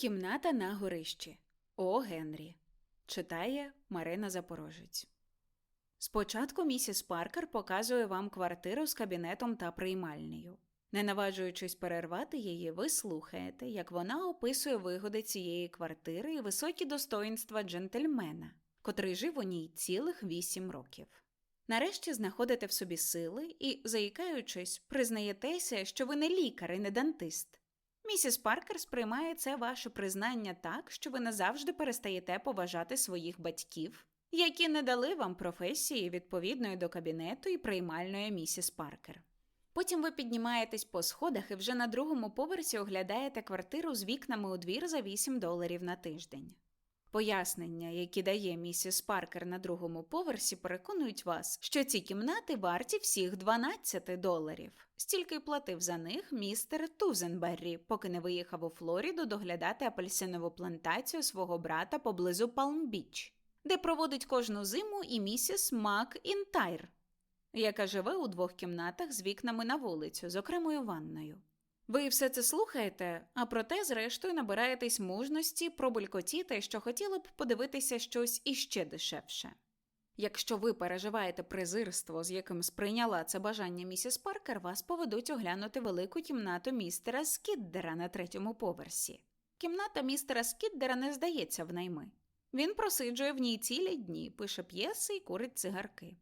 Кімната на горищі. О. Генрі. Читає Марина Запорожець. Спочатку місіс Паркер показує вам квартиру з кабінетом та приймальнею. Не наважуючись перервати її, ви слухаєте, як вона описує вигоди цієї квартири і високі достоїнства джентльмена, котрий жив у ній цілих вісім років. Нарешті знаходите в собі сили і, заїкаючись, признаєтеся, що ви не лікар і не дантист. Місіс Паркер сприймає це ваше признання так, що ви назавжди перестаєте поважати своїх батьків, які не дали вам професії відповідної до кабінету і приймальної місіс Паркер. Потім ви піднімаєтесь по сходах і вже на другому поверсі оглядаєте квартиру з вікнами у двір за 8 доларів на тиждень. Пояснення, які дає місіс Паркер на другому поверсі, переконують вас, що ці кімнати варті всіх 12 доларів. Стільки платив за них містер Тузенберрі, поки не виїхав у Флориду доглядати апельсинову плантацію свого брата поблизу Палм-Біч, де проводить кожну зиму і місіс Мак Інтайр, яка живе у двох кімнатах з вікнами на вулицю з окремою ванною. Ви все це слухаєте, а проте, зрештою, набираєтесь мужності пробулькотіти, що хотіли б подивитися щось іще дешевше. Якщо ви переживаєте презирство, з яким сприйняла це бажання місіс Паркер, вас поведуть оглянути велику кімнату містера Скіддера на третьому поверсі. Кімната містера Скіддера не здається в найми. Він просиджує в ній цілі дні, пише п'єси і курить цигарки.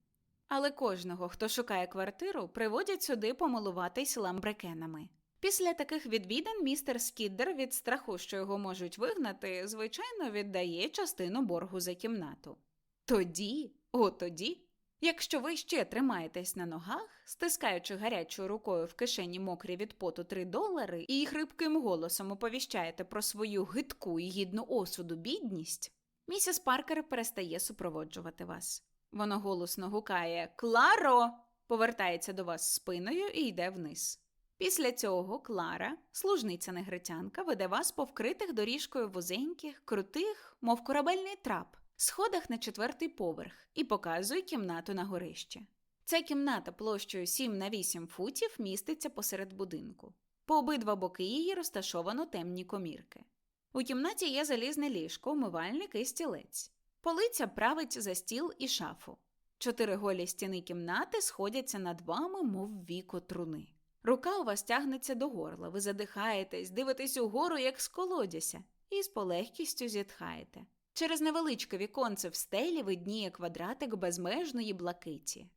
Але кожного, хто шукає квартиру, приводять сюди помилуватись ламбрекенами. Після таких відвідин містер Скіддер від страху, що його можуть вигнати, звичайно, віддає частину боргу за кімнату. Тоді, о тоді, якщо ви ще тримаєтесь на ногах, стискаючи гарячою рукою в кишені мокрі від поту 3 долари і хрипким голосом оповіщаєте про свою гидку і гідну осуду бідність, місіс Паркер перестає супроводжувати вас. Воно голосно гукає Кларо! повертається до вас спиною і йде вниз. Після цього Клара, служниця негритянка, веде вас по вкритих доріжкою вузеньких, крутих, мов корабельний трап, сходах на четвертий поверх і показує кімнату на горище. Ця кімната площею 7 на 8 футів міститься посеред будинку. По обидва боки її розташовано темні комірки. У кімнаті є залізне ліжко, умивальник і стілець. Полиця править за стіл і шафу. Чотири голі стіни кімнати сходяться над вами, мов віко труни. Рука у вас тягнеться до горла, ви задихаєтесь, дивитесь угору, як з колодязя, і з полегкістю зітхаєте. Через невеличке віконце в стелі видніє квадратик безмежної блакиті.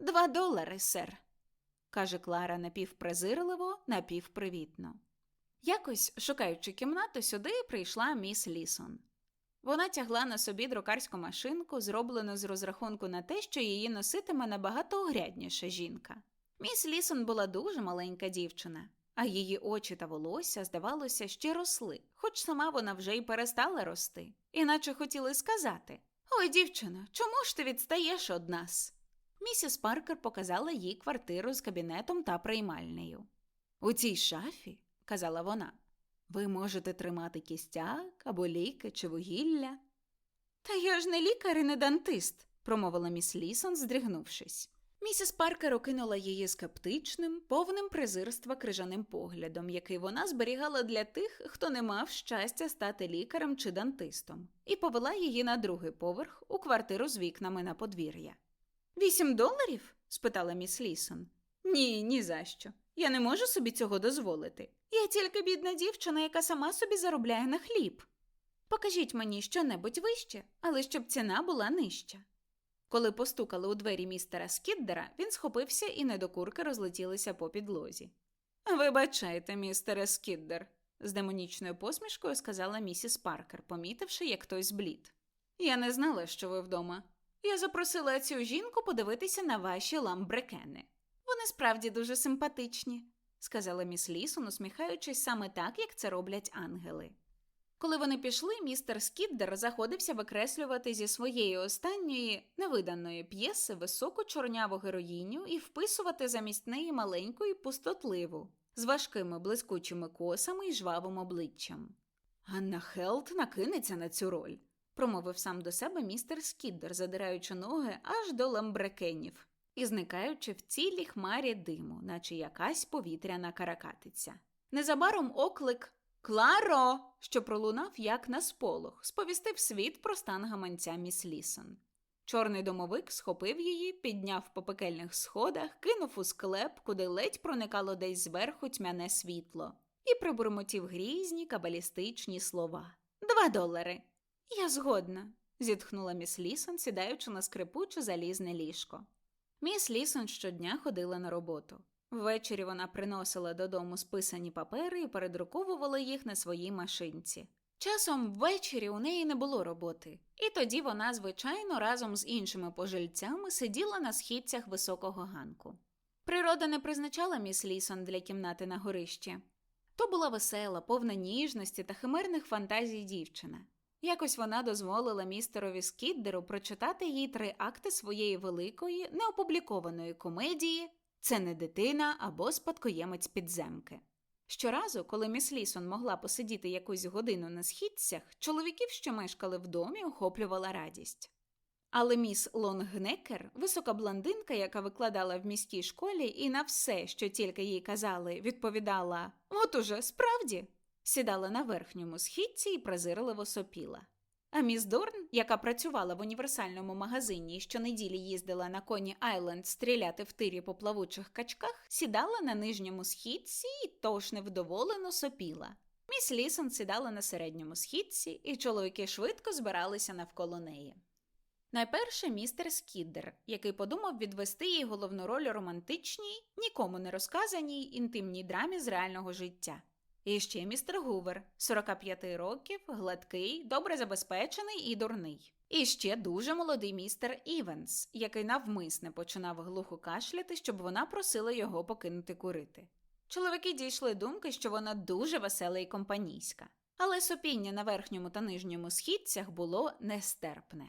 Два долари, сер, каже Клара напівпрезирливо, напівпривітно. Якось, шукаючи кімнату, сюди прийшла міс Лісон. Вона тягла на собі друкарську машинку, зроблену з розрахунку на те, що її носитиме набагато огрядніша жінка. Міс Лісон була дуже маленька дівчина, а її очі та волосся, здавалося, ще росли, хоч сама вона вже й перестала рости, іначе хотіли сказати Ой, дівчино, чому ж ти відстаєш од нас? Місіс Паркер показала їй квартиру з кабінетом та приймальнею. У цій шафі, казала вона, ви можете тримати кістяк або ліки чи вугілля. Та я ж не лікар і не дантист, промовила міс Лісон, здригнувшись. Місіс Паркер окинула її скептичним, повним презирства крижаним поглядом, який вона зберігала для тих, хто не мав щастя стати лікарем чи дантистом, і повела її на другий поверх у квартиру з вікнами на подвір'я. Вісім доларів? спитала міс Лісон. Ні, ні за що. Я не можу собі цього дозволити. Я тільки бідна дівчина, яка сама собі заробляє на хліб. Покажіть мені щонебудь вище, але щоб ціна була нижча. Коли постукали у двері містера Скіддера, він схопився і недокурки розлетілися по підлозі. Вибачайте, містере Скіддер, з демонічною посмішкою сказала місіс Паркер, помітивши, як хтось зблід. Я не знала, що ви вдома. Я запросила цю жінку подивитися на ваші ламбрекени. Вони справді дуже симпатичні, сказала міс Лісон, усміхаючись саме так, як це роблять ангели. Коли вони пішли, містер Скіддер заходився викреслювати зі своєї останньої невиданої п'єси високу чорняву героїню і вписувати замість неї маленьку і пустотливу, з важкими блискучими косами і жвавим обличчям. Ганна Хелт накинеться на цю роль, промовив сам до себе містер Скіддер, задираючи ноги аж до ламбрекенів і зникаючи в цілій хмарі диму, наче якась повітряна каракатиця. Незабаром оклик Кларо, що пролунав як на сполох, сповістив світ про стан гаманця міс Лісон. Чорний домовик схопив її, підняв по пекельних сходах, кинув у склеп, куди ледь проникало десь зверху тьмяне світло, і пробурмотів грізні кабалістичні слова. Два долари. Я згодна, зітхнула міс Лісон, сідаючи на скрипуче залізне ліжко. Міс Лісон щодня ходила на роботу. Ввечері вона приносила додому списані папери і передруковувала їх на своїй машинці. Часом ввечері у неї не було роботи, і тоді вона, звичайно, разом з іншими пожильцями сиділа на східцях високого ганку. Природа не призначала міс Лісон для кімнати на горищі. То була весела, повна ніжності та химерних фантазій дівчина. Якось вона дозволила містерові Скіддеру прочитати їй три акти своєї великої, неопублікованої комедії Це не дитина або спадкоємець підземки. Щоразу, коли міс Лісон могла посидіти якусь годину на східцях, чоловіків, що мешкали в домі, охоплювала радість. Але міс Лонгнекер, висока блондинка, яка викладала в міській школі, і на все, що тільки їй казали, відповідала От уже справді, сідала на верхньому східці і презирливо сопіла. А міс Дорн, яка працювала в універсальному магазині і щонеділі їздила на коні Айленд стріляти в тирі по плавучих качках, сідала на нижньому східці і тож невдоволено сопіла. Міс Лісон сідала на середньому східці, і чоловіки швидко збиралися навколо неї. Найперше містер Скіддер, який подумав відвести їй головну роль у романтичній, нікому не розказаній інтимній драмі з реального життя. І ще містер Гувер, 45 років, гладкий, добре забезпечений і дурний. І ще дуже молодий містер Івенс, який навмисне починав глухо кашляти, щоб вона просила його покинути курити. Чоловіки дійшли думки, що вона дуже весела і компанійська, але сопіння на верхньому та нижньому східцях було нестерпне.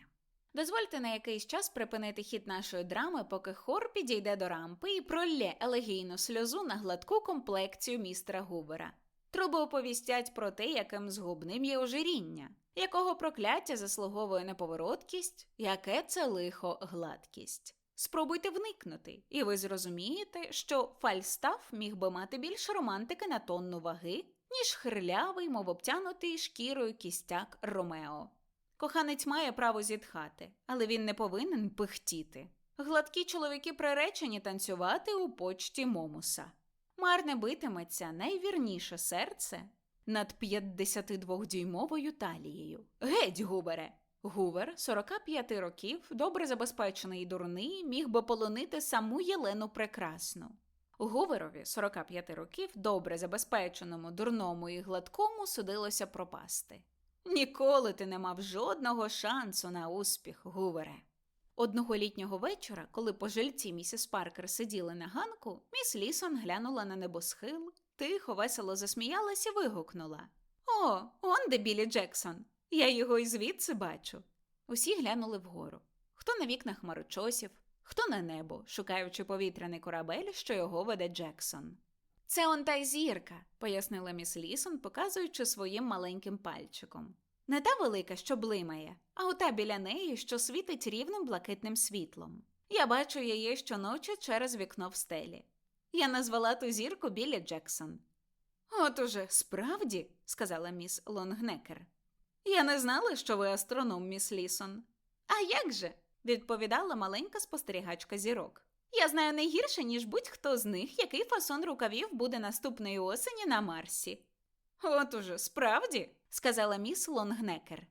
Дозвольте на якийсь час припинити хід нашої драми, поки хор підійде до рампи і пролє елегійну сльозу на гладку комплекцію містера Гувера. Труби оповістять про те, яким згубним є ожиріння, якого прокляття заслуговує неповороткість, яке це лихо гладкість. Спробуйте вникнути, і ви зрозумієте, що фальстаф міг би мати більше романтики на тонну ваги, ніж хирлявий, мов обтянутий шкірою кістяк Ромео. Коханець має право зітхати, але він не повинен пихтіти. Гладкі чоловіки приречені танцювати у почті Момуса. Марне битиметься найвірніше серце над 52-дюймовою талією. Геть, Губере! Гувер, 45 років, добре забезпечений і дурний, міг би полонити саму Єлену Прекрасну. Гуверові, 45 років, добре забезпеченому, дурному і гладкому, судилося пропасти. Ніколи ти не мав жодного шансу на успіх, Гувере. Одного літнього вечора, коли пожильці місіс Паркер сиділи на ганку, міс Лісон глянула на небосхил, тихо, весело засміялась і вигукнула О, он де Білі Джексон. Я його і звідси бачу. Усі глянули вгору. Хто на вікнах марочосів, хто на небо, шукаючи повітряний корабель, що його веде Джексон. Це он та зірка, пояснила міс Лісон, показуючи своїм маленьким пальчиком. Не та велика, що блимає, а ота біля неї, що світить рівним блакитним світлом. Я бачу її щоночі через вікно в стелі. Я назвала ту зірку Білі Джексон. От уже справді, сказала міс Лонгнекер. Я не знала, що ви астроном, міс Лісон. А як же? відповідала маленька спостерігачка зірок. Я знаю не гірше, ніж будь-хто з них, який фасон рукавів буде наступної осені на Марсі. От уже справді, сказала міс Лонгнекер.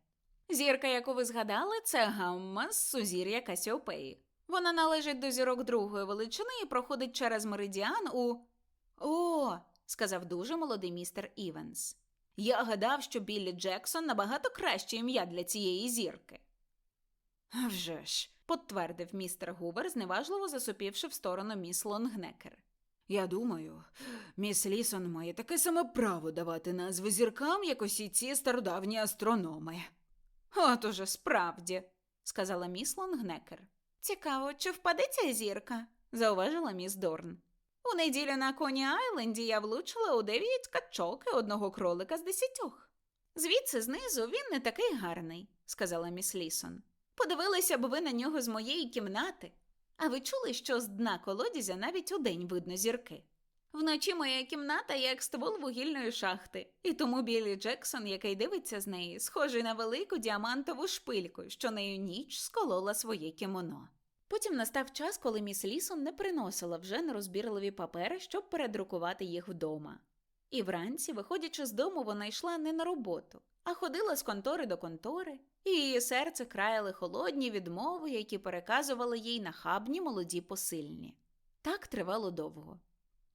Зірка, яку ви згадали, це гамма з сузір'я Касіопеї. Вона належить до зірок другої величини і проходить через меридіан у. О, сказав дуже молодий містер Івенс. Я гадав, що Біллі Джексон набагато краще ім'я для цієї зірки. «А вже ж, підтвердив містер Гувер, зневажливо засупівши в сторону міс Лонгнекер. Я думаю, міс Лісон має таке саме право давати назви зіркам, як усі ці стародавні астрономи. От уже справді, сказала міс Лонгнекер. Цікаво, чи впаде ця зірка? зауважила міс Дорн. У неділю на коні Айленді я влучила у дев'ять качок і одного кролика з десятьох. Звідси знизу він не такий гарний, сказала міс Лісон. Подивилися б ви на нього з моєї кімнати. А ви чули, що з дна колодязя навіть удень видно зірки? Вночі моя кімната як ствол вугільної шахти, і тому Біллі Джексон, який дивиться з неї, схожий на велику діамантову шпильку, що нею ніч сколола своє кімоно. Потім настав час, коли міс Лісон не приносила вже нерозбірливі папери, щоб передрукувати їх вдома. І вранці, виходячи з дому, вона йшла не на роботу, а ходила з контори до контори, і її серце краяли холодні відмови, які переказували їй нахабні молоді посильні. Так тривало довго.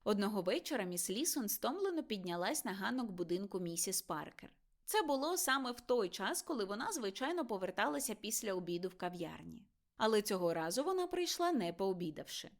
Одного вечора міс Лісон стомлено піднялась на ганок будинку місіс Паркер. Це було саме в той час, коли вона, звичайно, поверталася після обіду в кав'ярні. Але цього разу вона прийшла не пообідавши.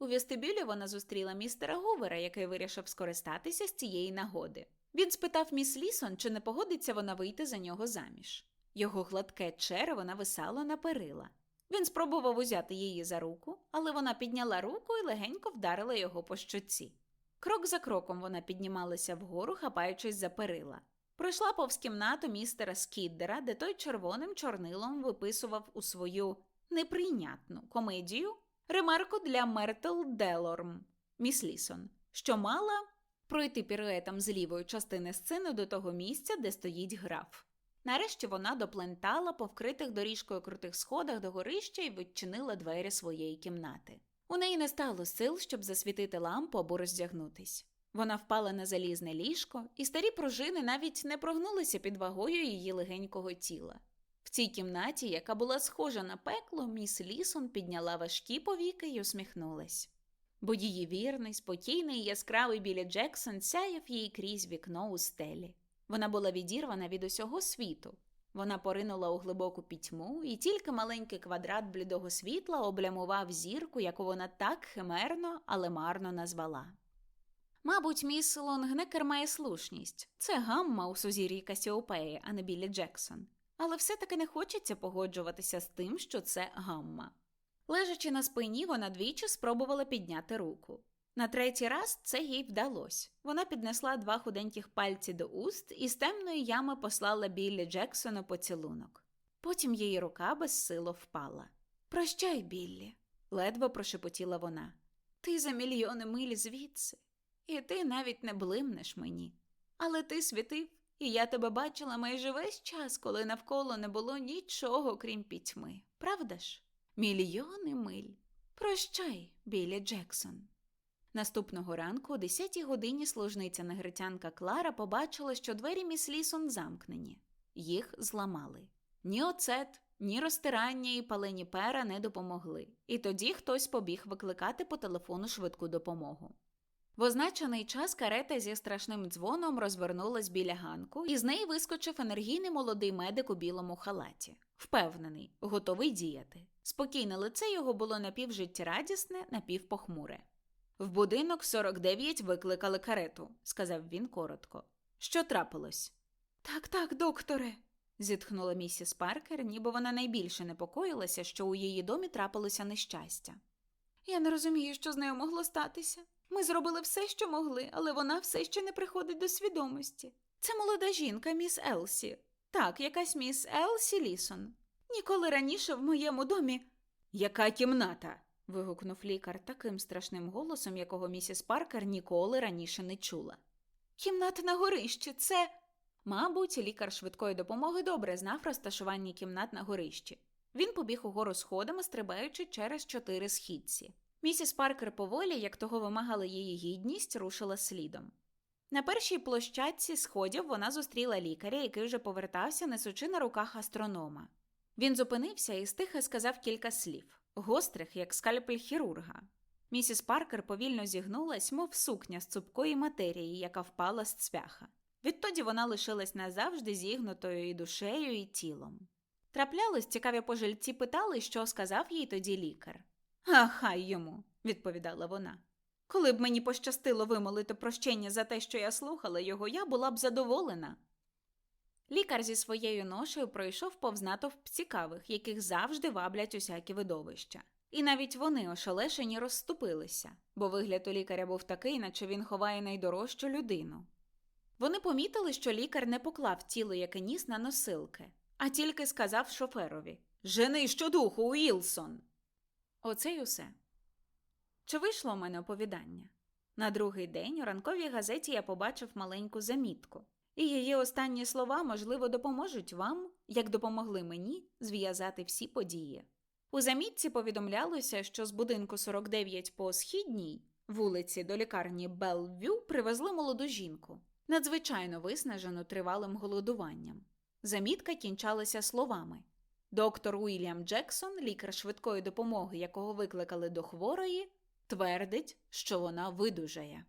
У вестибюлі вона зустріла містера Гувера, який вирішив скористатися з цієї нагоди. Він спитав міс Лісон, чи не погодиться вона вийти за нього заміж. Його гладке черево нависало на перила. Він спробував узяти її за руку, але вона підняла руку і легенько вдарила його по щоці. Крок за кроком вона піднімалася вгору, хапаючись за перила. Пройшла повз кімнату містера Скіддера, де той червоним чорнилом виписував у свою неприйнятну комедію ремарку для Мертел Делорм, міс Лісон, що мала пройти піруетом з лівої частини сцени до того місця, де стоїть граф. Нарешті вона доплентала по вкритих доріжкою крутих сходах до горища і відчинила двері своєї кімнати. У неї не стало сил, щоб засвітити лампу або роздягнутись. Вона впала на залізне ліжко, і старі пружини навіть не прогнулися під вагою її легенького тіла. В цій кімнаті, яка була схожа на пекло, міс Лісон підняла важкі повіки й усміхнулась. Бо її вірний, спокійний і яскравий біля Джексон сяяв їй крізь вікно у стелі. Вона була відірвана від усього світу. Вона поринула у глибоку пітьму, і тільки маленький квадрат блідого світла облямував зірку, яку вона так химерно, але марно назвала. Мабуть, міс Лонгнекер має слушність це гамма у сузір'ї Касіопеї, а не Біллі Джексон. Але все-таки не хочеться погоджуватися з тим, що це гамма. Лежачи на спині, вона двічі спробувала підняти руку. На третій раз це їй вдалося. Вона піднесла два худеньких пальці до уст і з темної ями послала Біллі Джексону поцілунок. Потім її рука безсило впала. Прощай, Біллі, ледве прошепотіла вона. Ти за мільйони миль звідси, і ти навіть не блимнеш мені. Але ти світив, і я тебе бачила майже весь час, коли навколо не було нічого, крім пітьми. Правда ж? Мільйони миль. Прощай, Біллі Джексон. Наступного ранку, о 10 годині, служниця негритянка Клара побачила, що двері міс Лісон замкнені. Їх зламали. Ні оцет, ні розтирання і палені пера не допомогли, і тоді хтось побіг викликати по телефону швидку допомогу. В означений час карета зі страшним дзвоном розвернулась біля ганку, і з неї вискочив енергійний молодий медик у білому халаті, впевнений, готовий діяти. Спокійне лице його було напівжиттєрадісне, напівпохмуре. В будинок 49 викликали карету, сказав він коротко. Що трапилось? Так, так, докторе, зітхнула місіс Паркер, ніби вона найбільше непокоїлася, що у її домі трапилося нещастя. Я не розумію, що з нею могло статися. Ми зробили все, що могли, але вона все ще не приходить до свідомості. Це молода жінка, міс Елсі. Так, якась міс Елсі Лісон. Ніколи раніше в моєму домі. Яка кімната? вигукнув лікар таким страшним голосом, якого місіс Паркер ніколи раніше не чула. Кімната на горищі, це. Мабуть, лікар швидкої допомоги добре знав розташування кімнат на горищі. Він побіг угору сходами, стрибаючи через чотири східці. Місіс Паркер поволі, як того вимагала її гідність, рушила слідом. На першій площадці сходів вона зустріла лікаря, який вже повертався, несучи на руках астронома. Він зупинився і стиха сказав кілька слів, гострих, як скальпель хірурга. Місіс Паркер повільно зігнулась, мов сукня з цупкої матерії, яка впала з цвяха. Відтоді вона лишилась назавжди зігнутою і душею, і тілом. Траплялось, цікаві пожильці питали, що сказав їй тоді лікар. А хай йому, відповідала вона. Коли б мені пощастило вимолити прощення за те, що я слухала його, я була б задоволена. Лікар зі своєю ношею пройшов повз натовп цікавих, яких завжди ваблять усякі видовища. І навіть вони ошелешені розступилися, бо вигляд у лікаря був такий, наче він ховає найдорожчу людину. Вони помітили, що лікар не поклав тіло, яке ніс на носилки, а тільки сказав шоферові Жени щодуху, Уілсон! Оце й усе. Чи вийшло у мене оповідання? На другий день у ранковій газеті я побачив маленьку замітку, і її останні слова, можливо, допоможуть вам, як допомогли мені, зв'язати всі події. У замітці повідомлялося, що з будинку 49 по східній вулиці до лікарні Белвю привезли молоду жінку, надзвичайно виснажену тривалим голодуванням. Замітка кінчалася словами. Доктор Уільям Джексон, лікар швидкої допомоги, якого викликали до хворої, твердить, що вона видужає.